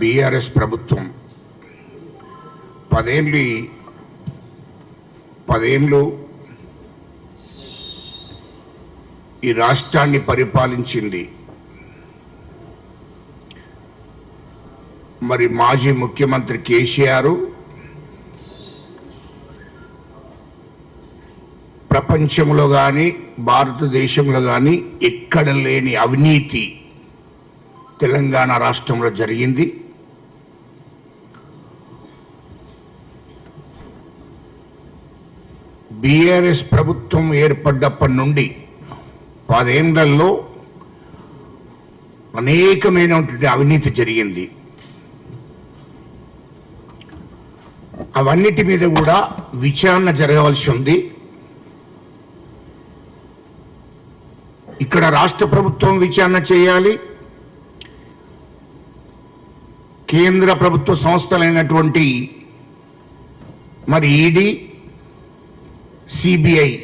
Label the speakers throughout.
Speaker 1: BRS ప్రభుత్వం. పదేళ్ళు పదేళ్ళు ఈ రాష్ట్రాన్ని పరిపాలించింది. మరి మాజీ ముఖ్యమంత్రి కేసీఆర్ ప్రపంచంలో కానీ భారతదేశంలో కానీ ఎక్కడ లేని అవినీతి తెలంగాణ రాష్ట్రంలో జరిగింది. బీఆర్ఎస్ ప్రభుత్వం ఏర్పడ్డప్పటి నుండి పదేళ్ళలో అనేకమైనటువంటి అవినీతి జరిగింది. అవన్నిటి మీద కూడా విచారణ జరగవలసి ఉంది. ఇక్కడ రాష్ట్ర ప్రభుత్వం విచారణ చేయాలి. కేంద్ర ప్రభుత్వ సంస్థలైనటువంటి మరి ఈడీ సిబిఐ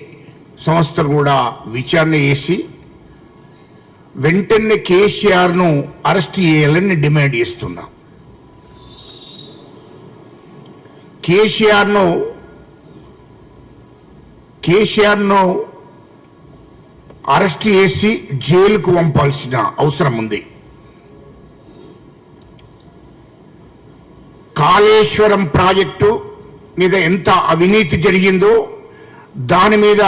Speaker 1: సంస్థలు కూడా విచారణ చేసి వెంటనే కేసీఆర్ను అరెస్ట్ చేయాలని డిమాండ్ చేస్తున్నా. కేసీఆర్ను కేసీఆర్ను అరెస్ట్ చేసి జైలుకు పంపాల్సిన అవసరం ఉంది. కాళేశ్వరం ప్రాజెక్టు మీద ఎంత అవినీతి జరిగిందో దాని మీద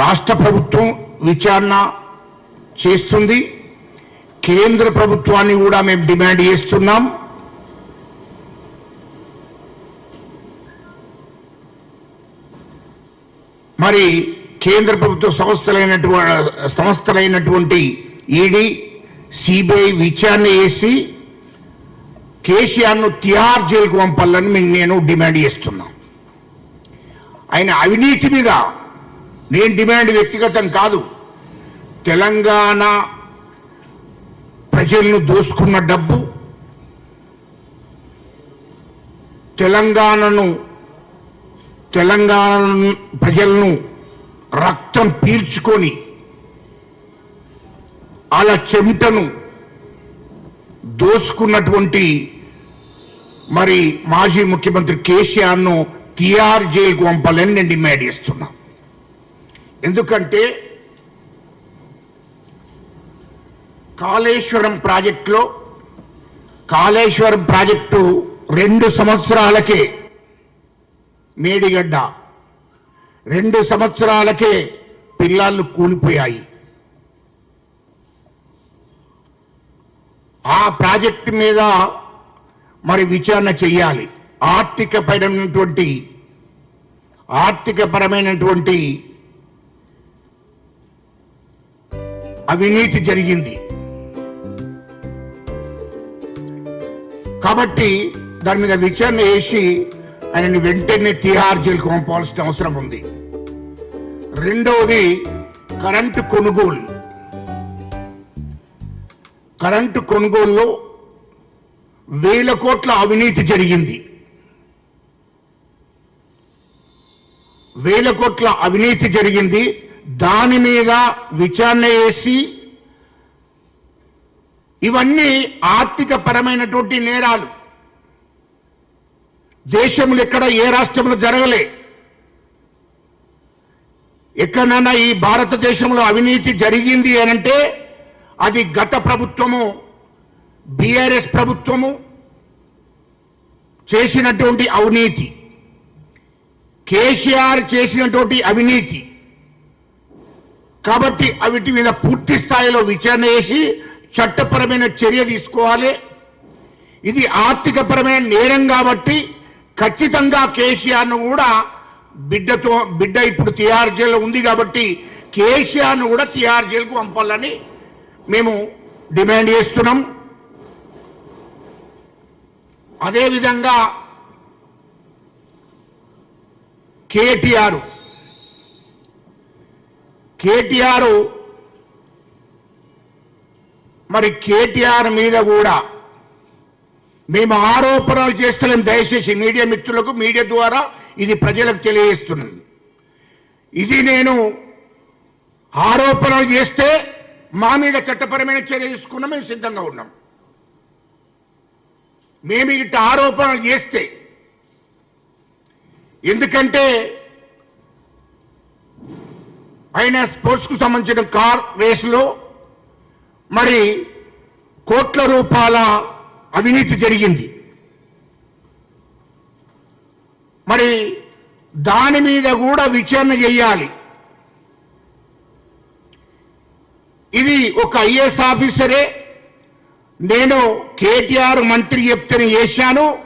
Speaker 1: రాష్ట్ర ప్రభుత్వం విచారణ చేస్తుంది. కేంద్ర ప్రభుత్వాన్ని కూడా మేము డిమాండ్ చేస్తున్నాం. మరి కేంద్ర ప్రభుత్వ సంస్థలైనటువంటి సంస్థలైనటువంటి ఈడీ సిబిఐ విచారణ చేసి కేసీఆర్ను తిహార్ జైలుకు పంపాలని మేము నేను డిమాండ్ చేస్తున్నాం. ఆయన అవినీతి మీద నేను డిమాండ్ వ్యక్తిగతం కాదు. తెలంగాణ ప్రజలను దోసుకున్న డబ్బు తెలంగాణను తెలంగాణ ప్రజలను రక్తం పీల్చుకొని అలా చెమటను దోసుకున్నటువంటి మరి మాజీ ముఖ్యమంత్రి కేసీఆర్ను టీఆర్ జైలుకు పంపాలని నేను డిమాండ్ చేస్తున్నా. ఎందుకంటే కాళేశ్వరం ప్రాజెక్టులో కాళేశ్వరం ప్రాజెక్టు రెండు సంవత్సరాలకే మేడిగడ్డ రెండు సంవత్సరాలకే పిల్లలు కూలిపోయాయి. ఆ ప్రాజెక్టు మీద మరి విచారణ చెయ్యాలి. ఆర్థిక పరమైనటువంటి ఆర్థిక పరమైనటువంటి అవినీతి జరిగింది. కాబట్టి దాని మీద విచారణ చేసి ఆయనని వెంటనే తిహార్ జైలుకు పంపాల్సిన అవసరం ఉంది. రెండవది కరెంటు కొనుగోలు. కరెంటు కొనుగోలులో వేల కోట్ల అవినీతి జరిగింది. వేల కోట్ల అవినీతి జరిగింది. దాని మీద విచారణ చేసి ఇవన్నీ ఆర్థిక పరమైనటువంటి నేరాలు. దేశంలో ఎక్కడ ఏ రాష్ట్రంలో జరగలే. ఎక్కడైనా ఈ భారతదేశంలో అవినీతి జరిగింది అనంటే అది గత ప్రభుత్వము బీఆర్ఎస్ ప్రభుత్వము చేసినటువంటి అవినీతి. కేసీఆర్ చేసినటువంటి అవినీతి. కాబట్టి అవిటి మీద పూర్తి స్థాయిలో విచారణ చేసి చట్టపరమైన చర్య తీసుకోవాలి. ఇది ఆర్థికపరమైన నేరం కాబట్టి ఖచ్చితంగా కేసీఆర్ను కూడా బిడ్డతో బిడ్డ ఇప్పుడు టీఆర్ జైల్లో ఉంది కాబట్టి కేసీఆర్ను కూడా టీఆర్ జైలుకు పంపాలని మేము డిమాండ్ చేస్తున్నాం. అదేవిధంగా కేటీఆర్. కేటీఆర్ మరి కేటీఆర్ మీద కూడా మేము ఆరోపణలు చేస్తున్నాం దయచేసి మీడియా మిత్రులకు మీడియా ద్వారా ఇది ప్రజలకు తెలియజేస్తున్నాను. ఇది నేను ఆరోపణలు చేస్తే మా మీద చట్టపరమైన చర్య తీసుకున్నా మేము సిద్ధంగా ఉన్నాం. మేము ఇట ఆరోపణలు చేస్తే ఎందుకంటే ఆయన స్పోర్ట్స్కు సంబంధించిన కార్ రేసులో మరి కోట్ల రూపాయల అవినీతి జరిగింది. మరి దాని మీద కూడా విచారణ చేయాలి. ఇది ఒక ఐఏఎస్ ఆఫీసరే. నేను కేటీఆర్ మంత్రి చెప్తేనే చేశాను.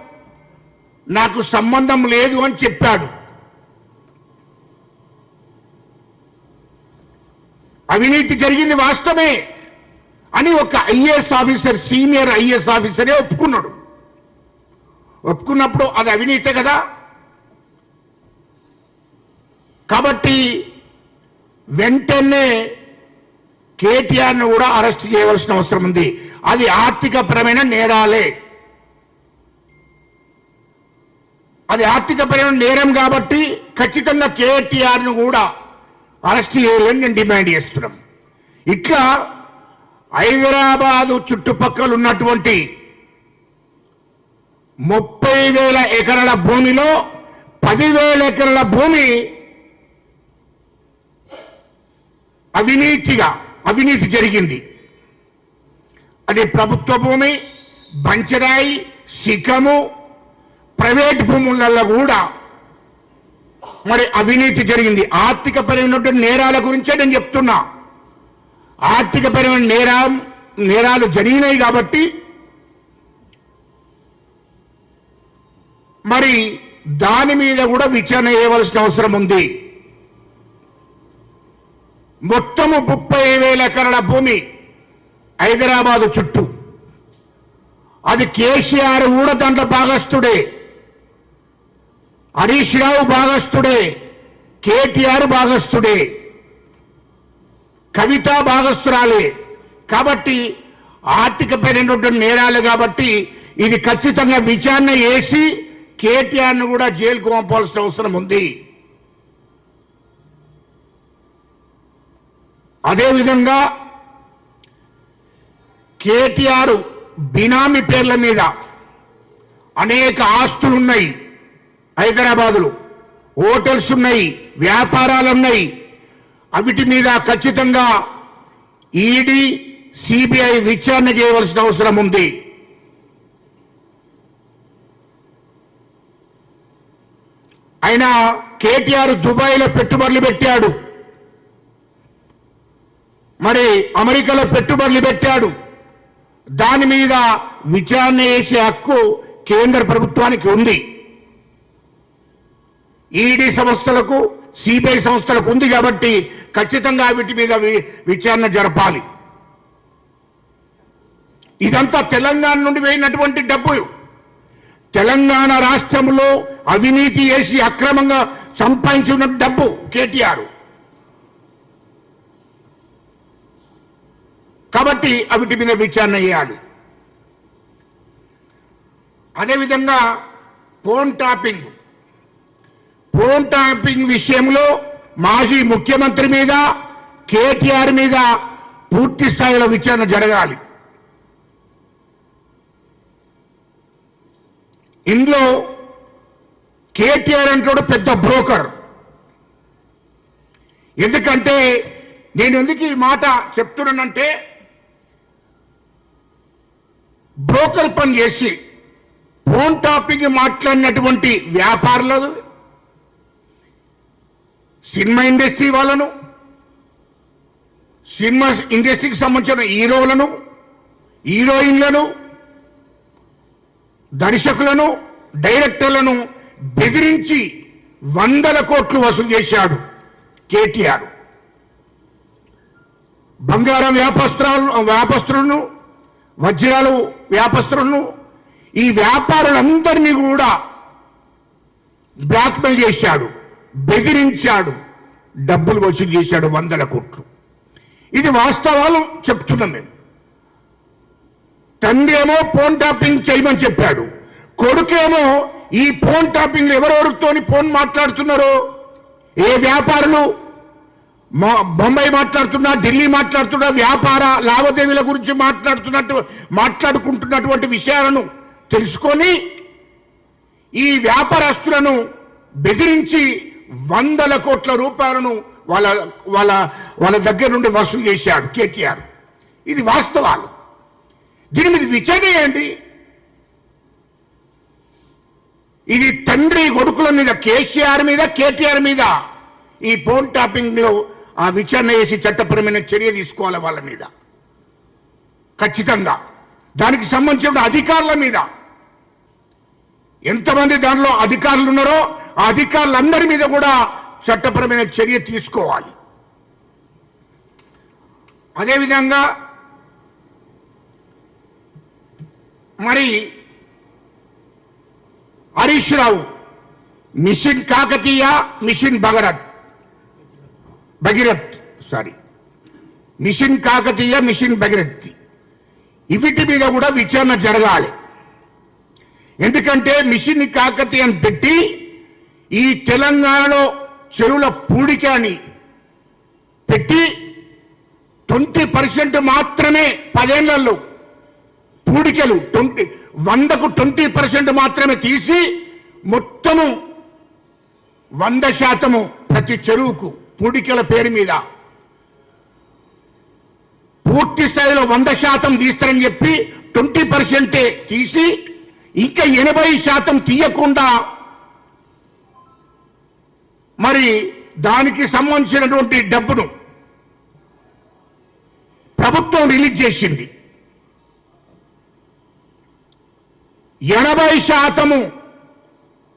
Speaker 1: నాకు సంబంధం లేదు అని చెప్పాడు. అవినీతి జరిగింది వాస్తవమే అని ఒక ఐఏఎస్ ఆఫీసర్ సీనియర్ ఐఏఎస్ ఆఫీసరే ఒప్పుకున్నాడు. ఒప్పుకున్నప్పుడు అది అవినీతే కదా? కాబట్టి వెంటనే కేటీఆర్ను కూడా అరెస్ట్ చేయవలసిన అవసరం ఉంది. అది ఆర్థికపరమైన నేరాలే. అది ఆర్థిక పరమైన నేరం కాబట్టి ఖచ్చితంగా కేటీఆర్ను కూడా అరెస్ట్ చేయాలని నేను డిమాండ్ చేస్తున్నాం. ఇట్లా హైదరాబాదు చుట్టుపక్కల ఉన్నటువంటి ముప్పై వేల ఎకరాల భూమిలో పదివేల ఎకరాల భూమి అవినీతిగా అవినీతి జరిగింది. అది ప్రభుత్వ భూమి బంచరాయి శిఖము ప్రైవేట్ భూములలో కూడా మరి అవినీతి జరిగింది. ఆర్థిక పరమైనటువంటి నేరాల గురించే నేను చెప్తున్నా. ఆర్థిక పరమైన నేరం నేరాలు జరిగినాయి కాబట్టి మరి దాని మీద కూడా విచారణ చేయవలసిన అవసరం ఉంది. మొత్తము ముప్పై వేల ఎకరాల భూమి హైదరాబాదు చుట్టూ. అది కేసీఆర్ కూడా దాంట్లో భాగస్థుడే. హరీష్ రావు భాగస్థుడే కేటీఆర్ భాగస్థుడే కవిత భాగస్థురాలే. కాబట్టి ఆర్థిక పెరిగినటువంటి నేరాలు కాబట్టి ఇది ఖచ్చితంగా విచారణ చేసి కేటీఆర్ను కూడా జైలుకు పంపాల్సిన అవసరం ఉంది. అదేవిధంగా కేటీఆర్ బినామీ పేర్ల మీద అనేక ఆస్తులు ఉన్నాయి హైదరాబాదులో. హోటల్స్ ఉన్నాయి వ్యాపారాలు ఉన్నాయి అవిటి మీద ఖచ్చితంగా ఈడీ సిబిఐ విచారణ చేయవలసిన అవసరం ఉంది. ఆయన కేటీఆర్ దుబాయ్లో పెట్టుబడులు పెట్టాడు. మరి అమెరికాలో పెట్టుబడులు పెట్టాడు. దాని మీద విచారణ చేసే హక్కు కేంద్ర ప్రభుత్వానికి ఉంది. ఈడీ సంస్థలకు సిబిఐ సంస్థలకు ఉంది కాబట్టి ఖచ్చితంగా వీటి మీద వి- విచారణ జరపాలి. ఇదంతా తెలంగాణ నుండి వేయినటువంటి డబ్బు. తెలంగాణ రాష్ట్రంలో అవినీతి చేసి అక్రమంగా సంపాదించిన డబ్బు కేటీఆర్. కాబట్టి అవిటి మీద విచారణ చేయాలి. అదేవిధంగా ఫోన్ టాపింగ్ ఫోన్ టాపింగ్ విషయంలో మాజీ ముఖ్యమంత్రి మీద కేటీఆర్ మీద పూర్తి స్థాయిలో విచారణ జరగాలి. ఇందులో కేటీఆర్ అంటాడు పెద్ద బ్రోకర్. ఎందుకంటే నేను ఎందుకు ఈ మాట చెప్తున్నానంటే బ్రోకర్ పని చేసి ఫోన్ టాపిక్ మాట్లాడినటువంటి వ్యాపారులు సినిమా ఇండస్ట్రీ వాళ్ళను సినిమా ఇండస్ట్రీకి సంబంధించిన హీరోలను హీరోయిన్లను దర్శకులను డైరెక్టర్లను బెదిరించి వందల కోట్లు వసూలు చేశాడు కేటీఆర్. బంగారం వ్యాపస్త్రాలను వ్యాపస్తులను వజ్రాలు వ్యాపస్తులను ఈ వ్యాపారులందరినీ కూడా బ్లాక్మెయిల్ చేశాడు. బెదిరించాడు. డబ్బులు వసూలు చేశాడు వందల కోట్లు. ఇది వాస్తవాలు చెప్తున్నాం మేము తండ్రి ఏమో ఫోన్ టాపింగ్ చేయమని చెప్పాడు. కొడుకేమో ఈ ఫోన్ టాపింగ్ ఎవరెవరితోని ఫోన్ మాట్లాడుతున్నారో ఏ వ్యాపారులు మొ- బొంబాయి మాట్లాడుతున్నా ఢిల్లీ మాట్లాడుతున్నా వ్యాపార లావాదేవీల గురించి మాట్లాడుతున్నట్టు మాట్లాడుకుంటున్నటువంటి విషయాలను తెలుసుకొని ఈ వ్యాపారస్తులను బెదిరించి వందల కోట్ల రూపాయలను వాళ్ళ వాళ్ళ వాళ్ళ దగ్గర నుండి వసూలు చేశాడు కేటీఆర్. ఇది వాస్తవాలు. దీని మీద విచారేయండి ఇది తండ్రి కొడుకుల మీద కేసీఆర్ మీద కేటీఆర్ మీద. ఈ ఫోన్ టాపింగ్లో ఆ విచారణ చేసి చట్టపరమైన చర్య తీసుకోవాలి వాళ్ళ మీద. ఖచ్చితంగా. దానికి సంబంధించిన అధికారుల మీద. ఎంతమంది దానిలో అధికారులు ఉన్నారో ఆ అధికారులందరి మీద కూడా చట్టపరమైన చర్య తీసుకోవాలి. అదేవిధంగా మరి Harish Rao mission Kakatiya mission Bhagarath Bhagirath sorry mission Kakatiya mission Bhagirath ఇవిటి మీద కూడా విచారణ జరగాలి. ఎందుకంటే మిషన్ కాకతీయం పెట్టి ఈ తెలంగాణలో చెరువుల పూడిక అని పెట్టి ట్వంటీ పర్సెంట్ మాత్రమే పదేళ్ళలో పూడికలు ట్వంటీ వందకు ట్వంటీ పర్సెంట్ మాత్రమే తీసి మొత్తము వంద శాతము ప్రతి చెరువుకు పూడికల పేరు మీద. పూర్తి స్థాయిలో వంద శాతం తీస్తారని చెప్పి ట్వంటీ పర్సెంటే తీసి ఇంకా ఎనభై శాతం తీయకుండా మరి దానికి సంబంధించినటువంటి డబ్బును ప్రభుత్వం రిలీజ్ చేసింది. ఎనభై శాతము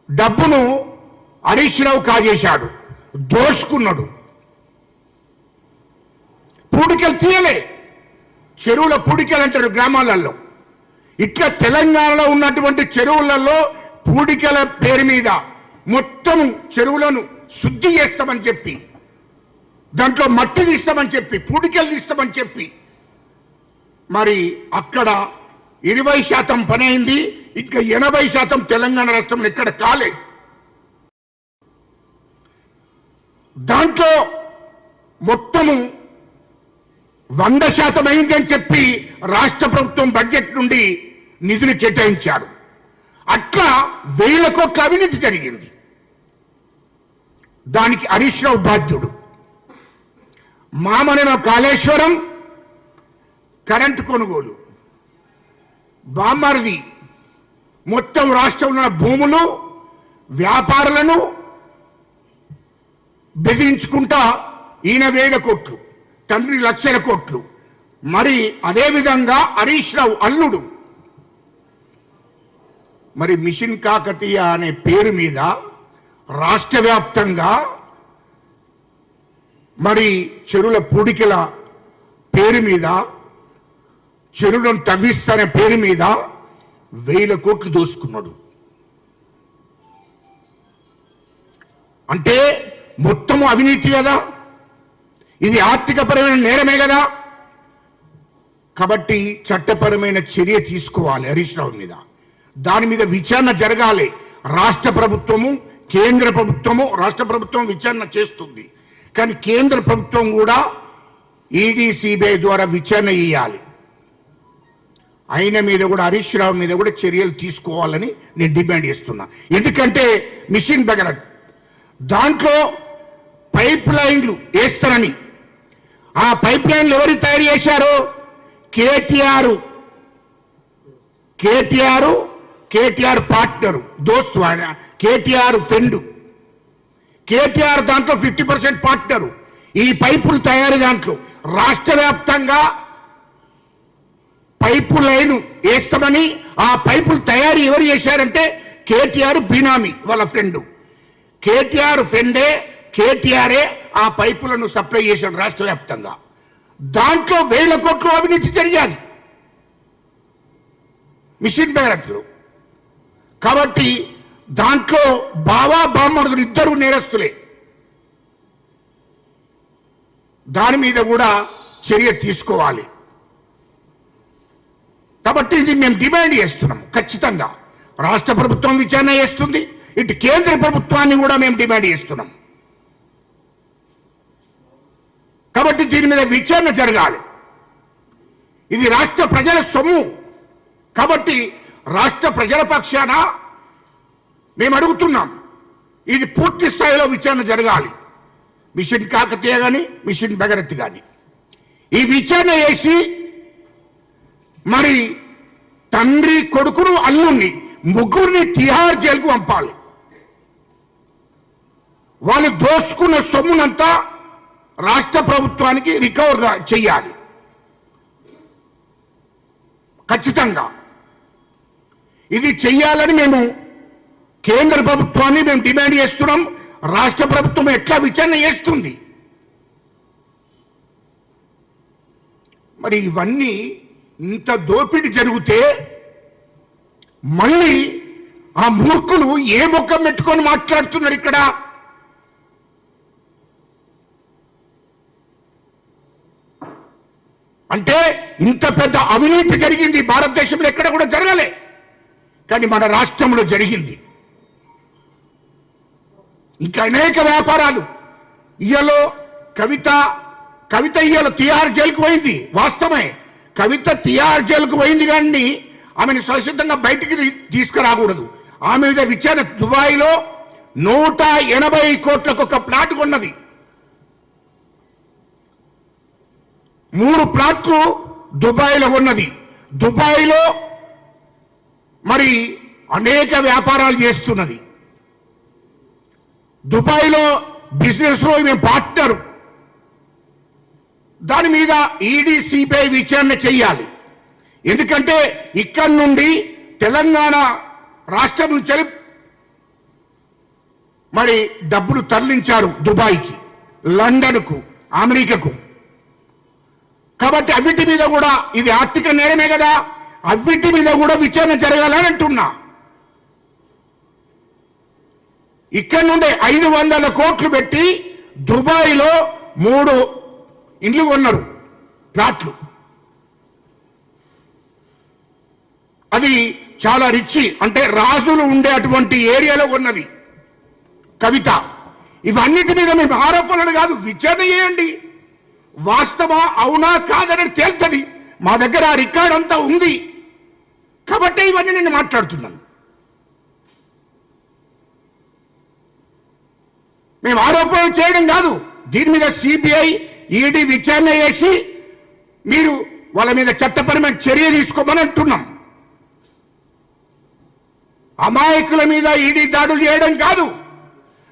Speaker 1: డబ్బును హరీష్ రావు కాజేశాడు దోసుకున్నాడు. పూడికలు తీయలే. చెరువుల పూడికలు అంటారు గ్రామాలలో. ఇట్లా తెలంగాణలో ఉన్నటువంటి చెరువులలో పూడికల పేరు మీద మొత్తం చెరువులను శుద్ధి చేస్తామని చెప్పి దాంట్లో మట్టి తీస్తామని చెప్పి పూడికలు తీస్తామని చెప్పి. మరి అక్కడ ఇరవై శాతం పని అయింది ఇంకా ఎనభై శాతం తెలంగాణ రాష్ట్రంలో ఇక్కడ కాలేదు. దాంట్లో మొత్తము వంద శాతం అయిందని చెప్పి రాష్ట్ర ప్రభుత్వం బడ్జెట్ నుండి నిధులు కేటాయించారు. అట్లా వేల కోట్ల అవినీతి జరిగింది. దానికి హరీష్ రావు బాధ్యుడు. మామనేమ కాళేశ్వరం కరెంటు కొనుగోలు. బామ్మరిది మొత్తం రాష్ట్రంలో ఉన్న భూములు వ్యాపారులను బెదిరించుకుంటా ఈయన వేల కోట్లు తండ్రి లక్షల కోట్లు. మరి అదేవిధంగా హరీష్ రావు అల్లుడు. మరి మిషన్ కాకతీయ అనే పేరు మీద రాష్ట్ర వ్యాప్తంగా మరి చెరువుల పూడికల పేరు మీద చెరువులను తవ్విస్తానే పేరు మీద వేల కోట్లు దోసుకున్నాడు. అంటే మొత్తము అవినీతి కదా? ఇది ఆర్థికపరమైన నేరమే కదా? కాబట్టి చట్టపరమైన చర్య తీసుకోవాలి హరీష్ రావు మీద. దాని మీద విచారణ జరగాలి. రాష్ట్ర ప్రభుత్వము కేంద్ర ప్రభుత్వము రాష్ట్ర ప్రభుత్వం విచారణ చేస్తుంది. కానీ కేంద్ర ప్రభుత్వం కూడా ఈడీ సిబిఐ ద్వారా విచారణ చేయాలి. ఆయన మీద కూడా హరీష్ రావు మీద కూడా చర్యలు తీసుకోవాలని నేను డిమాండ్ చేస్తున్నా. ఎందుకంటే మిషన్ దగ్గర దాంట్లో పైప్ లైన్లు వేస్తారని. ఆ పైప్ లైన్లు ఎవరు తయారు చేశారు? కేటీఆర్. కేటీఆర్ కేటీఆర్ పార్ట్నరు దోస్తు ఆయన. కేటీఆర్ ఫ్రెండ్. కేటీఆర్ దాంట్లో ఫిఫ్టీ పర్సెంట్ పార్ట్నరు. ఈ పైపులు తయారు దాంట్లో. రాష్ట్ర వ్యాప్తంగా పైపు లైన్ వేస్తామని ఆ పైపులు తయారు ఎవరు చేశారంటే కేటీఆర్ బినామీ వాళ్ళ ఫ్రెండ్. కేటీఆర్ ఫ్రెండే కేటీఆరే ఆ పైపులను సప్లై చేశాడు రాష్ట్ర వ్యాప్తంగా. దాంట్లో వేల కోట్లు అవినీతి జరిగాలి. మిషన్ భగరత్లో కాబట్టి దాంట్లో బావా బామ్మరుదులు ఇద్దరు నేరస్తులే. దాని మీద కూడా చర్య తీసుకోవాలి. కాబట్టి ఇది మేము డిమాండ్ చేస్తున్నాం ఖచ్చితంగా. రాష్ట్ర ప్రభుత్వం విచారణ చేస్తుంది ఇటు కేంద్ర ప్రభుత్వాన్ని కూడా మేము డిమాండ్ చేస్తున్నాం. కాబట్టి దీని మీద విచారణ జరగాలి. ఇది రాష్ట్ర ప్రజల సొమ్ము. కాబట్టి రాష్ట్ర ప్రజల పక్షాన మేము అడుగుతున్నాం. ఇది పూర్తి స్థాయిలో విచారణ జరగాలి. మిషన్ కాకతీయ కానీ మిషన్ భగరత్ కానీ ఈ విచారణ చేసి మరి తండ్రి కొడుకును అల్లుణ్ణి ముగ్గురిని తిహార్ జైలుకు పంపాలి. వాళ్ళు దోసుకున్న సొమ్మునంతా రాష్ట్ర ప్రభుత్వానికి రికవర్ చెయ్యాలి. ఖచ్చితంగా. ఇది చెయ్యాలని మేము కేంద్ర ప్రభుత్వాన్ని మేము డిమాండ్ చేస్తున్నాం. రాష్ట్ర ప్రభుత్వం ఎట్లా విచారణ చేస్తుంది? మరి ఇవన్నీ ఇంత దోపిడీ జరిగితే మళ్ళీ ఆ మూర్ఖులు ఏ ముఖం పెట్టుకొని మాట్లాడుతున్నారు ఇక్కడ? అంటే ఇంత పెద్ద అవినీతి జరిగింది. భారతదేశంలో ఎక్కడ కూడా జరగలే. కానీ మన రాష్ట్రంలో జరిగింది. ఇంకా అనేక వ్యాపారాలు. ఇయ్యలో కవిత కవిత ఇయ్యలో తిహార్ జైలుకు పోయింది వాస్తవమే. కవిత తిహార్ జైలుకు పోయింది కానీ ఆమెను సురక్షితంగా బయటికి తీసుకురాకూడదు. ఆమె మీద విచారణ దుబాయ్లో నూట ఎనభై కోట్లకు ఒక ప్లాట్ కొన్నది. మూడు ప్లాట్లు దుబాయ్లో ఉన్నది దుబాయ్లో మరి అనేక వ్యాపారాలు చేస్తున్నది. దుబాయ్లో బిజినెస్లో మేము పార్ట్నర్. దాని మీద ఈడీ సిబిఐ విచారణ చేయాలి. ఎందుకంటే ఇక్కడి నుండి తెలంగాణ రాష్ట్రం నుంచి మరి డబ్బులు తరలించారు దుబాయ్కి లండన్కు అమెరికాకు. కాబట్టి అవిటి మీద కూడా ఇది ఆర్థిక నేరమే కదా. అవిటి మీద కూడా విచారణ జరగాలని అంటున్నా. ఇక్కడ నుండి ఐదు వందల కోట్లు పెట్టి దుబాయ్లో మూడు ఇండ్లు కొన్నారు ప్లాట్లు అది చాలా రిచ్ అంటే రాజులు ఉండే అటువంటి ఏరియాలో ఉన్నది కవిత ఇవన్నిటి మీద మేము ఆరోపణలు కాదు విచారణ చేయండి. వాస్తవా అవునా కాదని తేల్తది. మా దగ్గర ఆ రికార్డ్ అంతా ఉంది. కాబట్టి ఇవన్నీ నేను మాట్లాడుతున్నాను. మేము ఆరోపణలు చేయడం కాదు. దీని మీద సిబిఐ ఈడీ విచారణ చేసి మీరు వాళ్ళ మీద చట్టపరమైన చర్య తీసుకోమని అంటున్నాం అమాయకుల మీద ఈడీ దాడులు చేయడం కాదు.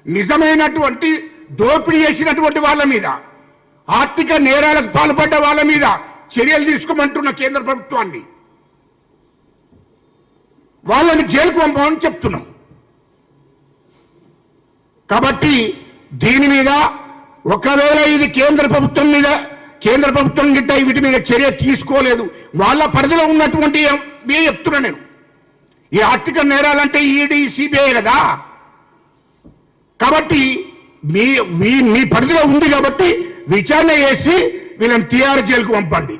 Speaker 1: నిజమైనటువంటి దోపిడీ చేసినటువంటి వాళ్ళ మీద ఆర్థిక నేరాలకు పాల్పడ్డ వాళ్ళ మీద చర్యలు తీసుకోమంటున్న కేంద్ర ప్రభుత్వాన్ని. వాళ్ళని జైలుకు పంపమని చెప్తున్నాం. కాబట్టి దీని మీద ఒకవేళ ఇది కేంద్ర ప్రభుత్వం మీద కేంద్ర ప్రభుత్వం గిట్ట వీటి మీద చర్య తీసుకోలేదు. వాళ్ళ పరిధిలో ఉన్నటువంటి ఏ చెప్తున్నా నేను. ఈ ఆర్థిక నేరాలంటే ఈడీ సిబిఐ కదా. కాబట్టి మీ మీ మీ పరిధిలో ఉంది కాబట్టి విచారణ చేసి వీళ్ళని టీఆర్ జైలుకు పంపండి.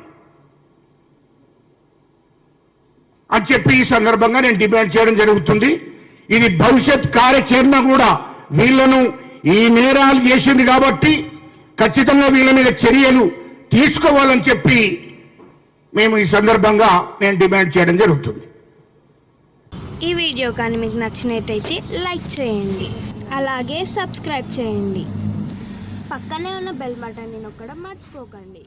Speaker 1: అని చెప్పి ఈ సందర్భంగా నేను డిమాండ్ చేయడం జరుగుతుంది. ఇది భవిష్యత్ కార్యాచరణ కూడా వీళ్ళను ఈ నేరాలు చేసింది కాబట్టి ఖచ్చితంగా వీళ్ళ మీద చర్యలు తీసుకోవాలని చెప్పి మేము ఈ సందర్భంగా మేము డిమాండ్ చేయడం జరుగుతుంది.
Speaker 2: ఈ వీడియో కానీ మీకు నచ్చినట్టయితే లైక్ చేయండి. అలాగే సబ్స్క్రైబ్ చేయండి. పక్కనే ఉన్న బెల్ బటన్ని నొక్కడం మర్చిపోకండి.